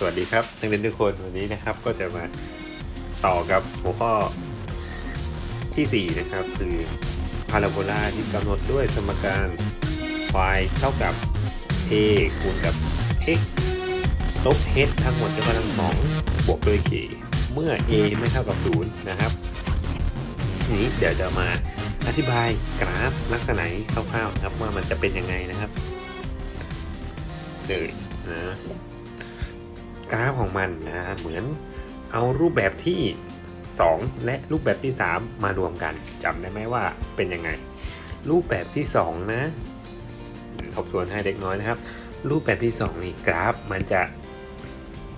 สวัสดีครับนักเรียนทุกคนวันนี้นะครับก็จะมาต่อกับหัวข้อที่4นะครับคือพาราโบลาที่กำหนดด้วยสมการ y เท่ากับ a คูณกับ x ลบ h ทั้งหมดยกกำลังสองบวกด้วย k เมื่อ a ไม่เท่ากับ 0 นะครับทีนี้เดี๋ยวจะมาอธิบายกราฟลักษณะคร่าวๆครับว่ามันจะเป็นยังไงนะครับเลยนะ กราฟของมันนะเหมือนเอารูปแบบที่ 2 และรูปแบบที่ 3 มารวมกันจำได้ไหมว่าเป็นยังไง รูปแบบที่ 2 นะทบทวนให้เด็กน้อยนะครับ รูปแบบที่ 2 นี่กราฟมันจะ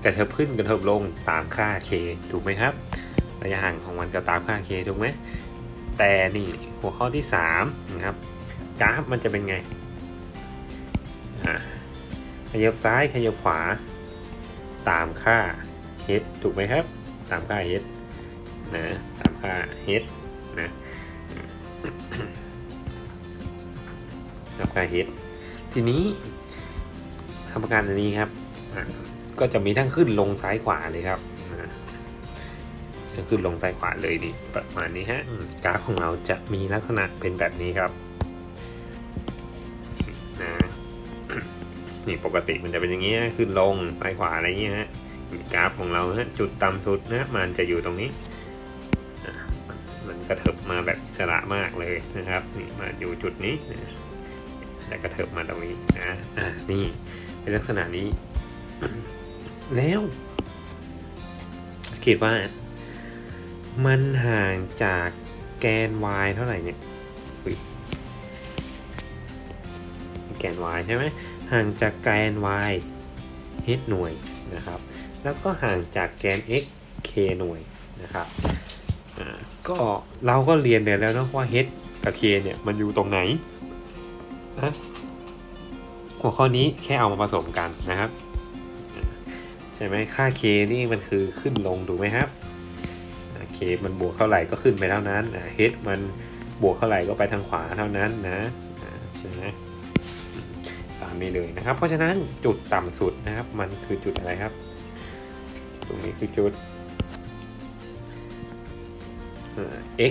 กระเทิบขึ้นกระเทบลงตามค่า k ถูกไหมครับระยะห่างของมันก็ตามค่า k ถูกไหมแต่นี่หัวข้อที่3นะครับกราฟมันจะเป็นไงขยับซ้ายขยับขวา ตามค่า h ถูกไหมครับ ตามค่า h นะตามค่า h นะตามค่า h ทีนี้สมการอันนี้ครับ ก็จะมีทั้งขึ้นลงซ้ายขวาเลยครับขึ้นลงซ้ายขวาเลยดิประมาณนี้ฮะอืมกราฟของเราจะมีลักษณะเป็นแบบนี้ครับ นี่ปกติมันจะเป็นอย่างนี้นะขึ้นลงซ้ายขวาอะไรอย่างเงี้ยฮะกราฟของเราฮะจุดต่ำสุดนะมันจะอยู่ตรงนี้ มันกระเถิบมาแบบอิสระมากเลยนะครับนี่มาอยู่จุดนี้นะแล้วกระเถิบมาตรงนี้นะอ่านี่เป็นลักษณะนี้ แล้วคิดว่า มันห่างจากแกน y เท่าไหร่เนี่ยแกน y ใช่ไหม ห่างจากแกน y h หน่วยนะครับ แล้วก็ห่างจากแกน x k หน่วยนะครับก็เราก็เรียนไปแล้วนะว่า h กับ k เนี่ยมันอยู่ตรงไหนนะหัวข้อนี้แค่เอามาผสมกันนะครับ ใช่ไหมค่า k นี่มันคือขึ้นลงถูกไหมครับ k มันบวกเท่าไหร่ก็ขึ้นไปเท่านั้น h มันบวกเท่าไหร่ก็ไปทางขวาเท่านั้นนะใช่ไหม ตามนี้เลยนะครับ เพราะฉะนั้นจุดต่ำสุดนะครับ มันคือจุดอะไรครับ ตรงนี้คือจุด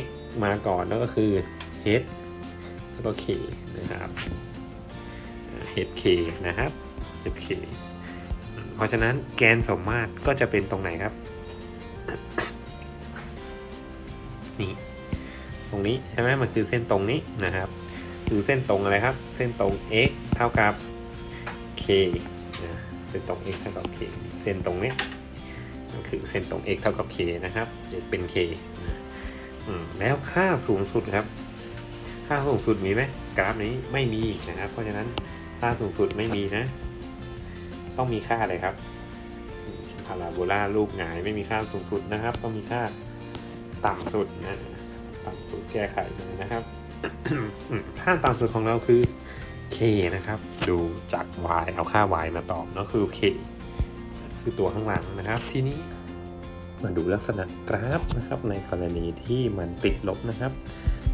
x มาก่อนแล้วก็คือ h แล้วก็ k นะครับ h k นะครับ h k เพราะฉะนั้นแกนสมมาตรก็จะเป็นตรงไหนครับ นี่ ตรงนี้ใช่ไหมมันคือเส้นตรงนี้นะครับ คือเส้นตรงอะไรครับ เส้นตรง x เท่ากับ k นะเส้นตรง x เท่ากับ k เส้นตรงนี้มันคือเส้นตรง x เท่ากับ k นะครับจะเป็น k นะอืมแล้วค่าสูงสุดครับ ค่าสูงสุดมีไหมกราฟนี้ไม่มีนะครับ เพราะฉะนั้นค่าสูงสุดไม่มีนะ ต้องมีค่าอะไรครับพาราโบลารูปหงายไม่มีค่าสูงสุดนะครับ ต้องมีค่าต่ำสุดนะต่ำสุดแก้ไขเลยนะครับค่าต่ำสุดของเราคือ k นะครับ ดูจาก y เอาค่า y มาตอบเนาะคือ k คือตัวข้างหลังนะครับ ทีนี้มาดูลักษณะกราฟนะครับในกรณีที่มันติดลบนะครับ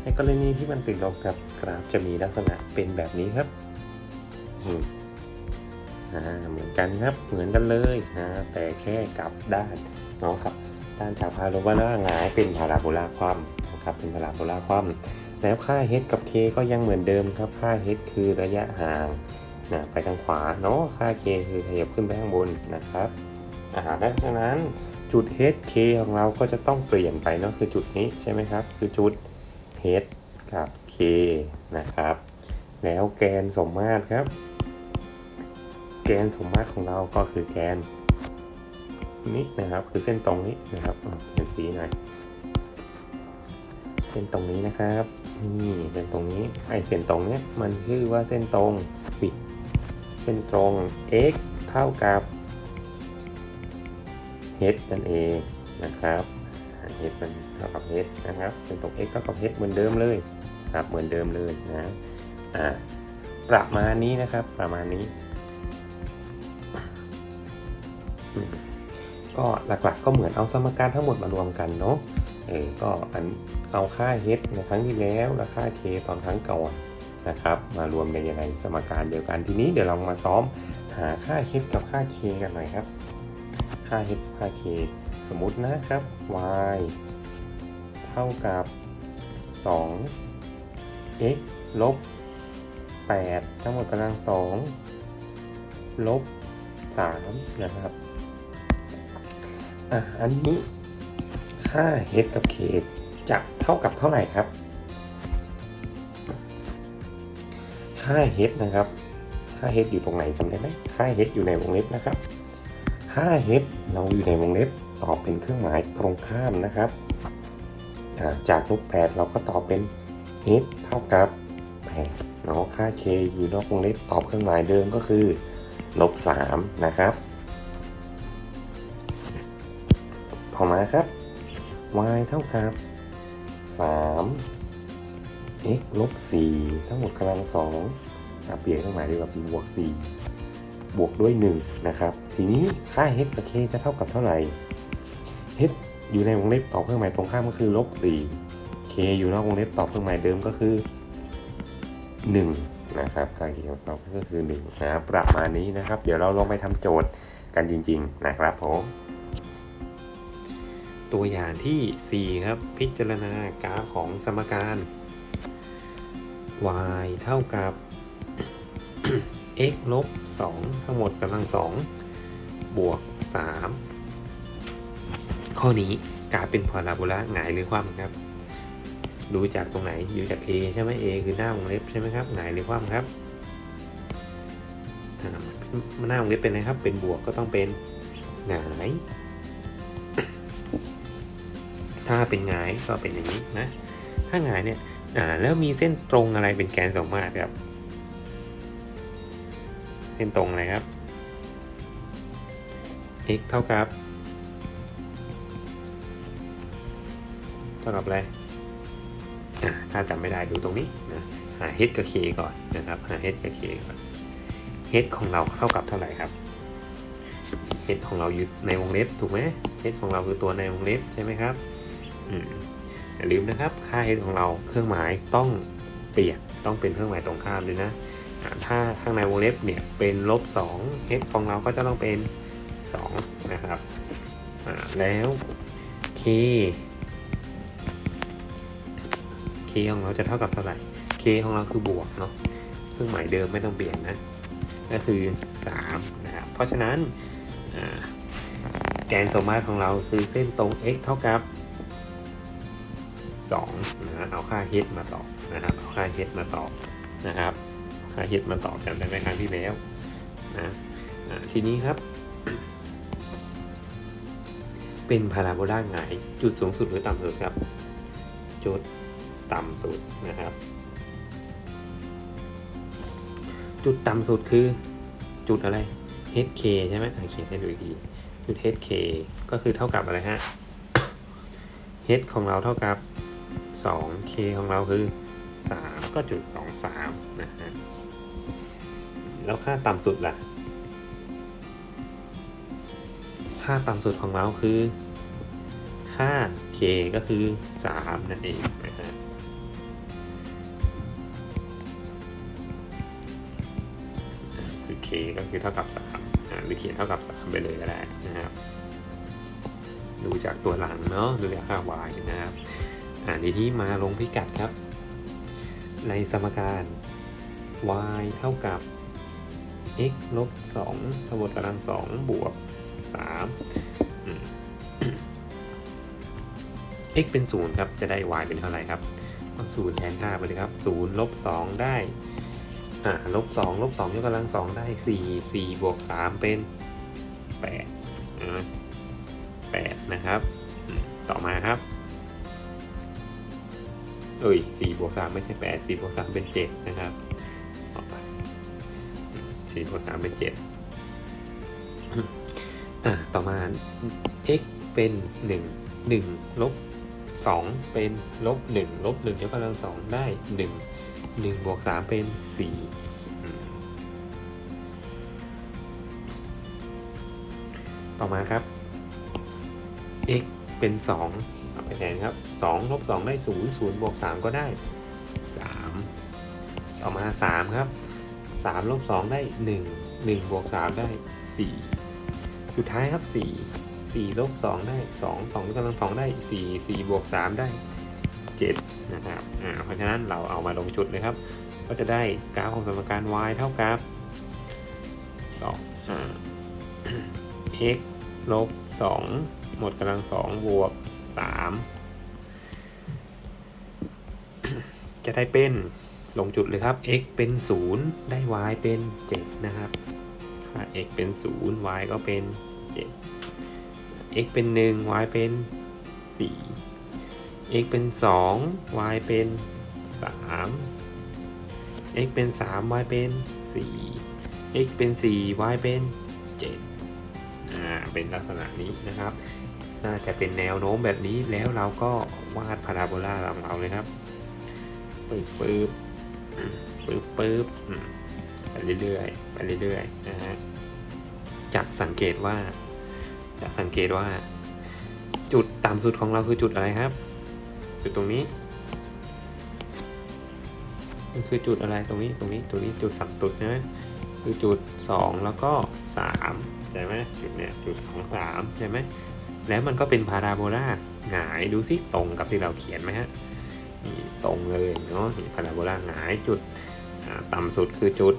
ในกรณีที่มันติดลบครับกราฟจะมีลักษณะเป็นแบบนี้ครับอ่าเหมือนกันครับเหมือนกันเลยนะแต่แค่กลับด้านเนาะครับด้านจากพาโลวาร่าหงายเป็นพาราโบลาคว่ำนะครับเป็นพาราโบลาคว่ำ แล้วค่า h กับ k ก็ยังเหมือนเดิมครับ ค่า h คือระยะห่างนะไปทางขวาเนาะ ค่า k คือขยับขึ้นไปข้างบนนะครับอ่าดังนั้นจุด h k ของเราก็จะต้องเปลี่ยนไปเนาะคือจุดนี้ใช่ไหมครับ คือจุด h กับ k นะครับ แล้วแกนสมมาตรครับ แกนสมมาตรของเราก็คือแกนนี้นะครับคือเส้นตรงนี้นะครับเปลี่ยนสีหน่อยเส้นตรงนี้นะครับ นี่เส้นตรงนี้ไอเส้นตรงเนี้ยมันชื่อว่าเส้นตรงปิดเส้นตรง x เท่ากับ h นั่นเองนะครับ h มันเท่ากับ h นะครับเส้นตรง x เท่ากับ h เหมือนเดิมเลยครับเหมือนเดิมเลยนะอ่าประมาณนี้นะครับประมาณนี้ ก็หลักๆก็เหมือนเอาสมการทั้งหมดมารวมกันเนาะ ก็อันเอาค่า h ในครั้งที่แล้วและค่า k ตอนครั้งก่อนนะครับ มารวมในยังไงสมการเดียวกันทีนี้เดี๋ยวเรามาซ้อมหาค่า h กับค่า k กันหน่อยครับ ค่า h ค่า k สมมุตินะครับ y เท่ากับ 2 x ลบ 8 ทั้งหมดกำลัง 2 ลบ 3 นะครับอะอันนี้ ค่า h กับ k จะเท่ากับเท่าไหร่ครับ ค่า h นะครับ ค่า h อยู่ตรงไหนจำได้ไหมค่า h อยู่ในวงเล็บนะครับ ค่า h เราอยู่ในวงเล็บตอบเป็นเครื่องหมายตรงข้ามนะครับ จากลบ8เราก็ตอบเป็น h เท่ากับ8เนาะค่า k อยู่นอกวงเล็บตอบเครื่องหมายเดิมก็คือลบ3นะครับต่อมาครับ y เท่ากับ3 x ลบ4ทั้งหมดกำลัง2อเปลี่ยนเครื่องหมายดีกว่าเป็นบวก 4 บวกด้วย 1 นะครับ ทีนี้ค่า h กับ k จะเท่ากับเท่าไหร่ h อยู่ในวงเล็บตอบเครื่องหมายตรงข้ามก็คือลบ4 k อยู่นอกวงเล็บตอบเครื่องหมายเดิมก็คือ 1 นะครับค่า k ของเราก็คือ1นะครับประมาณนี้นะครับ เดี๋ยวเราลองไปทำโจทย์กันจริง ๆ นะครับผม ตัวอย่างที่ 4 ครับ พิจารณากราฟของสมการ y เท่ากับ x ลบ 2 ทั้งหมดกำลัง 2 บวก 3 ข้อนี้กราฟเป็นพาราโบลาหงายหรือคว่ำครับ ดูจากตรงไหนอยู่จาก A ใช่ไหม A คือหน้าวงเล็บใช่ไหมครับหงายหรือคว่ำครับหน้าวงเล็บเป็นอะไรครับ เป็นบวกก็ต้องเป็นหงาย ถ้าเป็นหงายก็เป็นอย่างนี้นะ ถ้าหงายเนี่ยแล้วมีเส้นตรงอะไรเป็นแกนสมมาตรครับ เส้นตรงอะไรครับ x เท่ากับเท่ากับอะไรถ้าจำไม่ได้ดูตรงนี้นะหา h กับ k ก่อนนะครับ หา h กับ k ก่อน h ของเราเท่ากับเท่าไหร่ครับ h ของเราอยู่ในวงเล็บถูกไหม h ของเราคือตัวในวงเล็บใช่ไหมครับ อย่าลืมนะครับ ค่า h ของเราเครื่องหมายต้องเปลี่ยนต้องเป็นเครื่องหมายตรงข้ามเลยนะ ถ้าข้างในวงเล็บเนี่ยเป็นลบ2 h ของเราก็จะต้องเป็น 2 นะครับ แล้ว k k ของเราจะเท่ากับเท่าไหร่ k ของเราคือบวกเนาะเครื่องหมายเดิมไม่ต้องเปลี่ยนนะ ก็คือ 3 นะครับ เพราะฉะนั้นแกนสมมาตรของเราคือเส้นตรง x เท่ากับ 2นะฮะเอาค่า h มาต่อนะครับเอาค่า h มาต่อนะครับค่า h มาต่อจำได้ไหมครั้งที่แล้วนะทีนี้ครับ เป็นพาราโบลาหงายจุดสูงสุดหรือต่ำสุดครับ จุดต่ำสุดนะครับ จุดต่ำสุดคือจุดอะไร hk ใช่ไหมเขียนให้ดูอีกทีจุด hk ก็คือเท่ากับอะไรฮะ h ของเราเท่ากับ 2k ของเราคือ 3 ก็จุด 23 นะฮะ แล้วค่าต่ำสุดล่ะ ค่าต่ำสุดของเราคือ ค่า k ก็คือ 3 นั่นเองนะฮะคือ k ก็คือเท่ากับ3อ่าหรือเขียนเท่ากับ 3 ไปเลยก็ได้นะครับ ดูจากตัวหลังเนาะ ดูจากค่า y นะครับ อ่าทีนี้มาลงพิกัดครับ ในสมการ y เท่ากับ x ลบ2ทั้งหมดกำลัง2บวก3 x เป็น 0 ครับ จะได้ y เป็นเท่าไหร่ครับเอาศูนย์แทนค่าไปเลยครับ0ลบ2ได้อ่าลบ2ลบ2ยกกำลัง 2 ได้ 4 4บวก3เป็น 8 8 นะครับ ต่อมาครับ เอ้ยสี่บวกสามไม่ใช่แปดสี่บวกสามเป็นเจ็ดนะครับออกไปสี่บวกสามเป็นเจ็ดอ่าต่อมา x เป็นหนึ่งหนึ่งลบสองเป็นลบหนึ่งลบหนึ่งยกกำลังสองได้หนึ่งหนึ่งบวกสามเป็นสี่ต่อมาครับ x เป็นสอง ไปแทนครับสองลบสองได้ศูนย์ศูนย์บวกสามก็ได้สามต่อมาสามครับสามลบสองได้หนึ่งหนึ่งบวกสามได้สี่สุดท้ายครับสี่สี่ลบสองได้สองสองยกกำลังสองได้สี่สี่บวกสามได้เจ็ดนะครับอ่าเพราะฉะนั้นเราเอามาลงจุดเลยครับ ก็จะได้กราฟของสมการ y เท่ากับสองอ่า x ลบสองหมดกำลังสองบวก สามจะได้เป็นลงจุดเลยครับ x เป็นศูนย์ได้ y เป็นเจ็ดนะครับค่า x เป็นศูนย์ y ก็เป็นเจ็ด x เป็นหนึ่ง y เป็นสี่ x เป็นสอง y เป็นสาม x เป็นสาม y เป็นสี่ x เป็นสี่ y เป็นเจ็ดอ่า เป็นลักษณะนี้นะครับ น่าจะเป็นแนวโน้มแบบนี้แล้วเราก็วาดพาราโบลาของเราเลยครับปึ๊บปึ๊บปึ๊บปึ๊บไปเรื่อยๆไปเรื่อยๆนะฮะจะสังเกตว่าจะสังเกตว่า จุดต่ำสุดของเราคือจุดอะไรครับ จุดตรงนี้มันคือจุดอะไรตรงนี้ตรงนี้ตรงนี้จุดสัมตุดใช่ไหมคือจุดสองแล้วก็สามใช่ไหมจุดเนี้ยจุดสองสามใช่ไหม แล้วมันก็เป็นพาราโบลาหงายดูสิตรงกับที่เราเขียนไหมฮะตรงเลยเนาะพาราโบลาหงายจุดอ่าต่ำสุดคือจุด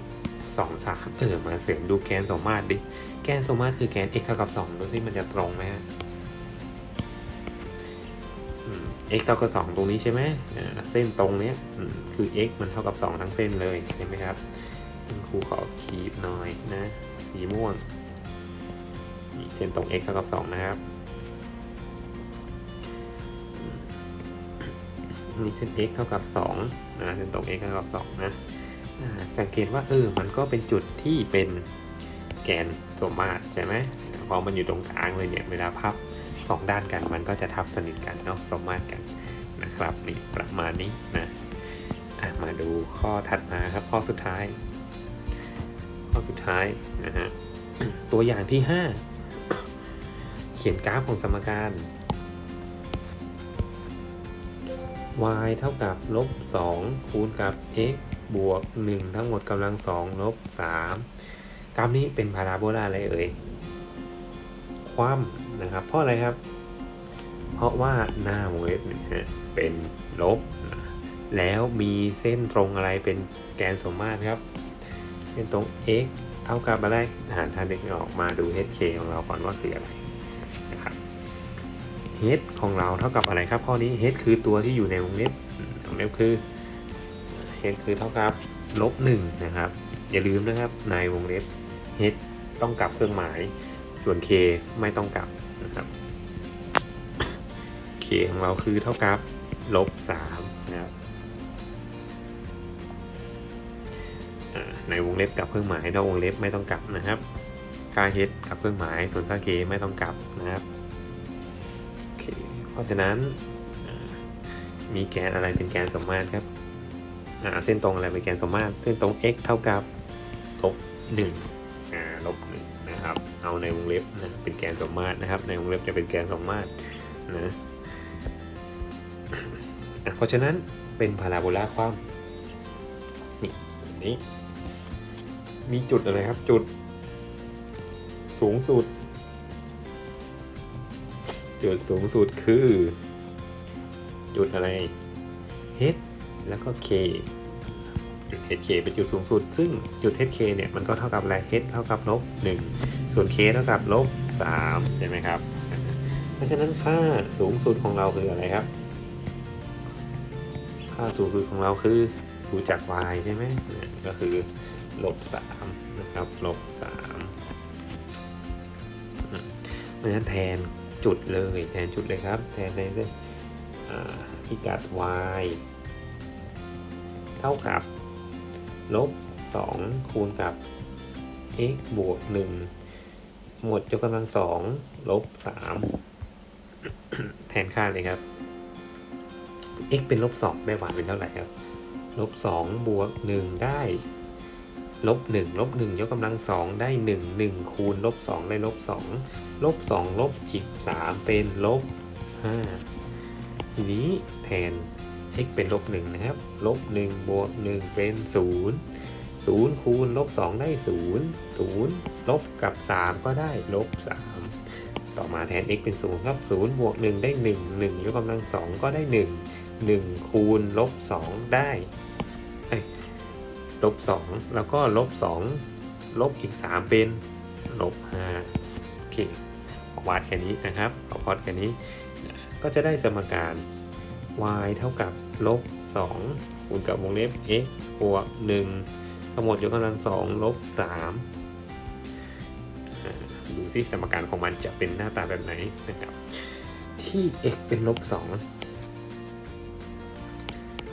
สองสามเออมาเสริมดูแกนสมมาตรดิแกนสมมาตรคือแกน x เท่ากับสองดูสิมันจะตรงไหมฮะอืม x เท่ากับ2ตรงนี้ใช่ไหมเส้นตรงเนี้ยอืมคือ x มันเท่ากับ2ทั้งเส้นเลยเห็นไหมครับครูขอขีดหน่อยนะสีม่วงเส้นตรง x เท่ากับ2นะครับ นี่เส้น x เท่ากับ2นะเส้นตรง x เท่ากับ2นะสังเกตว่าเออมันก็เป็นจุดที่เป็นแกนสมมาตรใช่ไหมพอมันอยู่ตรงกลางเลยเนี่ยเวลาพับสองด้านกันมันก็จะทับสนิทกันเนาะสมมาตรกันนะครับนี่ประมาณนี้นะะมาดูข้อถัดมาครับข้อสุดท้าย ข้อสุดท้ายนะฮะตัวอย่างที่ 5 เขียนกราฟของสมการ y เท่ากับลบ2คูณกับ x บวก 1 ทั้งหมดกำลัง2ลบ3กราฟนี้เป็นพาราโบลาอะไรเอ่ยคว่ำนะครับ เพราะอะไรครับ เพราะว่าหน้าวงเล็บเนี่ยฮะเป็นลบ แล้วมีเส้นตรงอะไรเป็นแกนสมมาตรครับ เส้นตรง x เท่ากับอะไรอ่านท่านเด็กออกมาดู hk ของเราก่อนว่าคืออะไรนะครับ h ของเราเท่ากับอะไรครับ ข้อนี้ h คือตัวที่อยู่ในวงเล็บวงเล็บคือ h คือเท่ากับลบหนึ่งนะครับ อย่าลืมนะครับในวงเล็บ h ต้องกลับเครื่องหมาย ส่วน k ไม่ต้องกลับนะครับ k ของเราคือเท่ากับลบสามนะครับในวงเล็บกลับเครื่องหมายนอกวงเล็บไม่ต้องกลับนะครับค่า h กับเครื่องหมาย ส่วนค่า k ไม่ต้องกลับนะครับ เพราะฉะนั้นมีแกนอะไรเป็นแกนสมมาตรครับเส้นตรงอะไรเป็นแกนสมมาตรเส้นตรง x เท่ากับลบหนึ่งลบหนึ่งนะครับเอาในวงเล็บนะเป็นแกนสมมาตรนะครับ ในวงเล็บจะเป็นแกนสมมาตรนะเพราะฉะนั้นเป็นพาราโบลาความนี่นี้ มีจุดอะไรครับจุดสูงสุด จุดสูงสุดคือ จุดอะไร h แล้วก็ k จุด hk เป็นจุดสูงสุด ซึ่งจุด hk เนี่ยมันก็เท่ากับอะไร h เท่ากับลบ1ส่วน k เท่ากับลบ3ใช่ไหมครับ เพราะฉะนั้นค่าสูงสุดของเราคืออะไรครับ ค่าสูงสุดของเราคือดูจาก y ใช่ไหมก็คือลบ3นะครับลบ3อืมเพราะฉะนั้นแทน จุดเลยแทนจุดเลยครับ แทนในเรื่องอ่าพิกัด y เท่ากับลบ 2 คูณกับ x บวก 1 หมดยกกำลังสองลบ 3 แทนค่าเลยครับ x เป็นลบ2ได้ y เป็นเท่าไหร่ครับ ลบ 2 บวก 1 ได้ ลบ1ลบ1ยกกำลังสองได้ 1 1 คูณลบ2ได้ลบ2ลบ2ลบอีก 3 เป็นลบ5ทีนี้แทน x เป็นลบหนึ่งนะครับ ลบหนึ่งบวกหนึ่งเป็นศูนย์ศูนย์คูณลบสองได้ศูนย์ศูนย์ลบกับ 3 ก็ได้ลบ 3 ต่อมาแทน x เป็น 0 ครับ 0 บวก 1 ได้ 1 1ยกกำลัง2ก็ได้ 1 1 คูณลบ2ได้ ลบ2แล้วก็ลบ2ลบอีก 3 เป็นลบ5โอเควาดแค่นี้นะครับขอพอดแค่นี้ ก็จะได้สมการ y เท่ากับลบ2คูณกับวงเล็บ x บวก1ทั้งหมดยกกำลัง2ลบ3ดูซิสมการของมันจะเป็นหน้าตาแบบไหนนะครับ ที่ x เป็นลบ2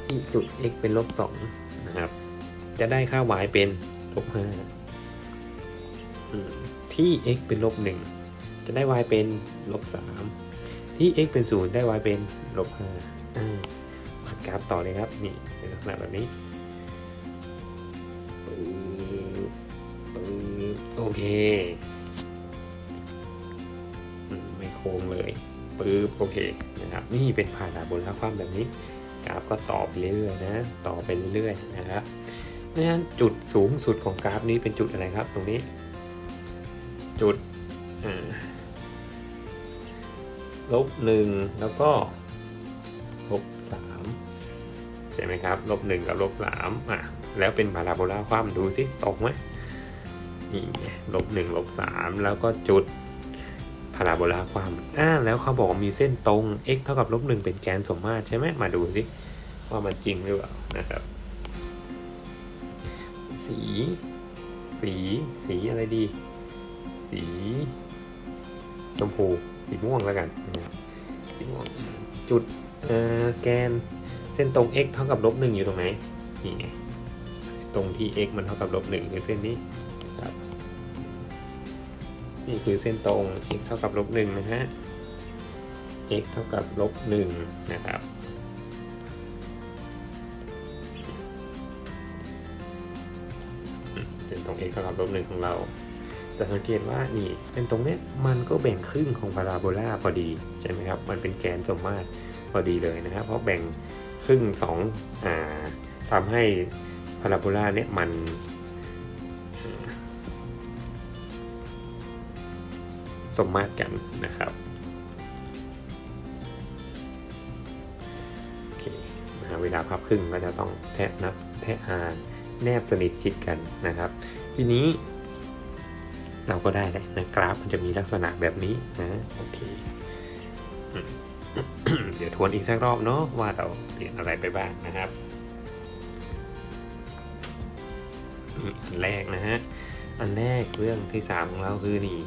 ที่จุด x เป็นลบ2นะครับ จะได้ค่า y เป็นลบ5อืมที่ x เป็นลบ1จะได้ y เป็นลบ3ที่ x เป็น0ได้ y เป็นลบ5อ่าวัดกราฟต่อเลยครับ นี่เป็นลักษณะแบบนี้ปึ๊บปึ๊บโอเคอืมไม่โค้งเลยปึ๊บโอเคนะครับ นี่เป็นพาราโบลาความแบบนี้กราฟก็ต่อไปเรื่อยๆนะ ต่อไปเรื่อยๆนะครับ เพราะฉะนั้นจุดสูงสุดของกราฟนี้เป็นจุดอะไรครับ ตรงนี้ จุดอ่าลบหนึ่งแล้วก็ลบสามใช่ไหมครับลบหนึ่งกับลบสามอะแล้วเป็นพาราโบลาความดูสิตรงไหมนี่ไงลบหนึ่งลบสามแล้วก็จุดพาราโบลาความอ่าแล้วเขาบอกว่ามีเส้นตรง x เท่ากับลบหนึ่งเป็นแกนสมมาตรใช่ไหมมาดูสิว่ามันจริงหรือเปล่านะครับ สีสีสีอะไรดี สีชมพูสีม่วงแล้วกันสีม่วงจุดเอ่อแกนเส้นตรง x เท่ากับลบหนึ่งอยู่ตรงไหนนี่ไงตรงที่ x มันเท่ากับลบหนึ่งคือเส้นนี้ครับนี่คือเส้นตรง x เท่ากับลบหนึ่งนะฮะ x เท่ากับลบหนึ่งนะครับ เส้นตรง x เท่ากับลบหนึ่งของเราจะสังเกตว่านี่เป็นตรงนี้มันก็แบ่งครึ่งของพาราโบลาพอดีใช่ไหมครับ มันเป็นแกนสมมาตรพอดีเลยนะครับ เพราะแบ่งครึ่งสองอ่าทำให้พาราโบลาเนี่ยมันสมมาตรกันนะครับโอเคเวลาพับครึ่งก็จะต้องแทะนับแทะอานแนบสนิทชิดกันนะครับ ทีนี้ เราก็ได้แล้วนะกราฟมันจะมีลักษณะแบบนี้นะโอเคเดี๋ยวทวนอีกสักรอบเนาะว่าเราเรียนอะไรไปบ้างนะครับอันแรกนะฮะอันแรกเรื่องที่สามของเราคือนี่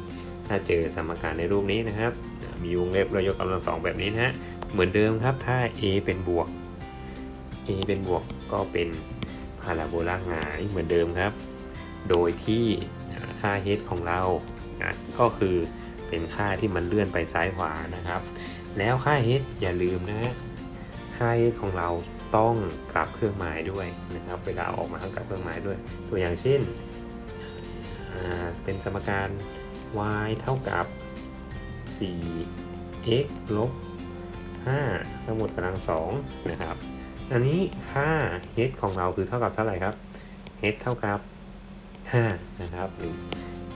ถ้าเจอสมการในรูปนี้นะครับ มีวงเล็บเรายกกำลังสองแบบนี้นะฮะเหมือนเดิมครับถ้า a เป็นบวก a เป็นบวกก็เป็นพาราโบลาหงายเหมือนเดิมครับ โดยที่ค่า h ของเราอะก็คือเป็นค่าที่มันเลื่อนไปซ้ายขวานะครับ แล้วค่า h อย่าลืมนะค่า h ของเราต้องกลับเครื่องหมายด้วยนะครับ เวลาออกมาต้องกลับเครื่องหมายด้วย ตัวอย่างเช่นเป็นสมการ y เท่ากับ 4x ลบ 5 ทั้งหมดกำลัง 2 นะครับ อันนี้ค่า h ของเราคือเท่ากับเท่าไหร่ครับ h เท่ากับ 5นะครับหนึ่ง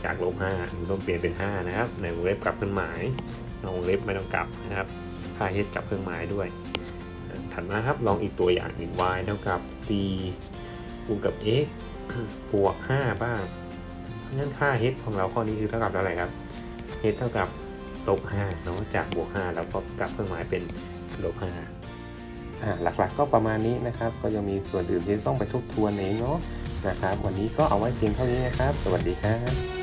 จากลบ5มันต้องเปลี่ยนเป็น 5 นะครับ ในวงเล็บกลับเครื่องหมายในวงเล็บไม่ต้องกลับนะครับ ค่า h กลับเครื่องหมายด้วย ถัดมาครับลองอีกตัวอย่างหนึ่ง y เท่ากับ c คูณกับ x บวก 5 บ้างเพราะฉะนั้นค่า h ของเราข้อนี้คือเท่ากับเท่าไหร่ครับ h เท่ากับลบ5เนาะจากบวก 5 แล้วก็กลับเครื่องหมายเป็นลบ5อ่าหลักๆก็ประมาณนี้นะครับ ก็ยังมีส่วนอื่นที่ต้องไปทบทวนเองเนาะ นะครับ วันนี้ก็เอาไว้เพียงเท่านี้นะครับ สวัสดีครับ